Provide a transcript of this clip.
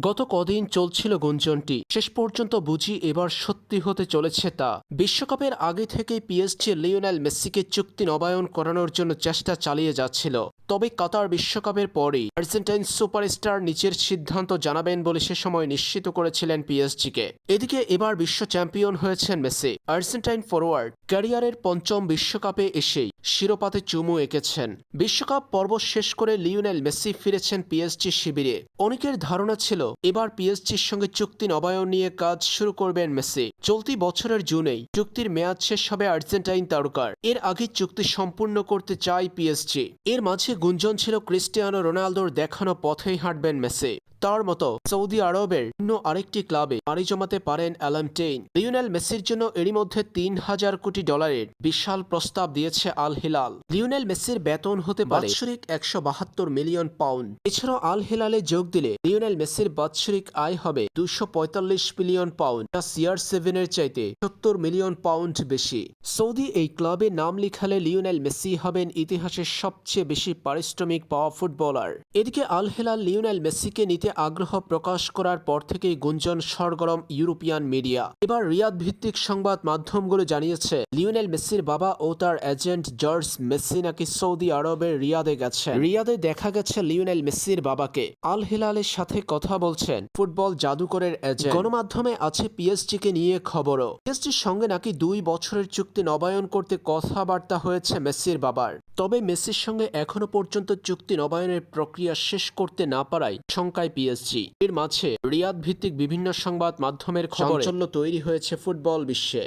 গত কদিন চলছিল গুঞ্জনটি। শেষ পর্যন্ত বুঝি এবার সত্যি হতে চলেছে তা। বিশ্বকাপের আগে থেকেই পিএসজি লিওনেল মেসিকে চুক্তি নবায়ন করানোর জন্য চেষ্টা চালিয়ে যাচ্ছিল। তবে কাতার বিশ্বকাপের পরেই আর্জেন্টাইন সুপারস্টার নিজের সিদ্ধান্ত জানাবেন বলে সে সময় নিশ্চিত করেছিলেন পিএসজিকে। এদিকে এবার বিশ্ব চ্যাম্পিয়ন হয়েছেন মেসি। আর্জেন্টাইন ফরওয়ার্ড ক্যারিয়ারের পঞ্চম বিশ্বকাপে এসেই শিরোপাতে চুমু এঁকেছেন। বিশ্বকাপ পর্ব শেষ করে লিওনেল মেসি ফিরেছেন পিএসজি শিবিরে। অনেকের ধারণা ছিল, এবার পিএসজির সঙ্গে চুক্তি নবায়ন নিয়ে কাজ শুরু করবেন মেসি। চলতি বছরের জুনেই চুক্তির মেয়াদ শেষ হবে আর্জেন্টাইন তারকার। এর আগে চুক্তি সম্পূর্ণ করতে চায় পিএসজি। এর মাঝে গুঞ্জন ছিল ক্রিস্টিয়ানো রোনালদোর দেখানো পথেই হাঁটবেন মেসি। তার মতো সৌদি আরবের অন্য আরেকটি ক্লাবে পাড়ি জমাতে পারেন অ্যালাম টেইন। লিওনেল মেসির জন্য এরই মধ্যে তিন হাজার কোটি ডলারের বিশাল প্রস্তাব দিয়েছে আল হিলাল। লিওনেল মেসির বেতন হতে পারে বাৎসরিক একশো বাহাত্তর মিলিয়ন পাউন্ড। এছাড়াও আল হিলালে যোগ দিলে লিওনেল মেসির বাৎসরিক আয় হবে দুশো পঁয়তাল্লিশ মিলিয়ন পাউন্ড, যা সিআর সেভেনের চাইতে সত্তর মিলিয়ন পাউন্ড বেশি। সৌদি এই ক্লাবে নাম লিখালে লিওনেল মেসি হবেন ইতিহাসের সবচেয়ে বেশি পারিশ্রমিক পাওয়া ফুটবলার। এদিকে আল হেলাল লিওনেল মেসিকে নিতে আগ্রহ প্রকাশ করার পর থেকেই গুঞ্জন, সরগরম ইউরোপিয়ান মিডিয়া। এবার রিয়াদ ভিত্তিক সংবাদ মাধ্যমগুলো জানিয়েছে, লিওনেল মেসির বাবা ও তার এজেন্ট জর্জ মেসি নাকি সৌদি আরবের রিয়াদে গেছেন রিয়াদে দেখা গেছে লিওনেল মেসির বাবাকে। আল হিলালের সাথে কথা বলছেন ফুটবল জাদুকরের এজেন্ট। গণমাধ্যমে আছে পিএসজি কে নিয়ে খবরও। পিএসজির সঙ্গে নাকি দুই বছরের চুক্তি নবায়ন করতে কথাবার্তা হয়েছে মেসির বাবার। তবে মেসির সঙ্গে এখনও পর্যন্ত চুক্তি নবায়নের প্রক্রিয়া শেষ করতে না পারায় শঙ্কায় পিএসজি এর মাঝে রিয়াদ ভিত্তিক বিভিন্ন সংবাদ মাধ্যমের খবর তৈরি হয়েছে ফুটবল বিশ্বে।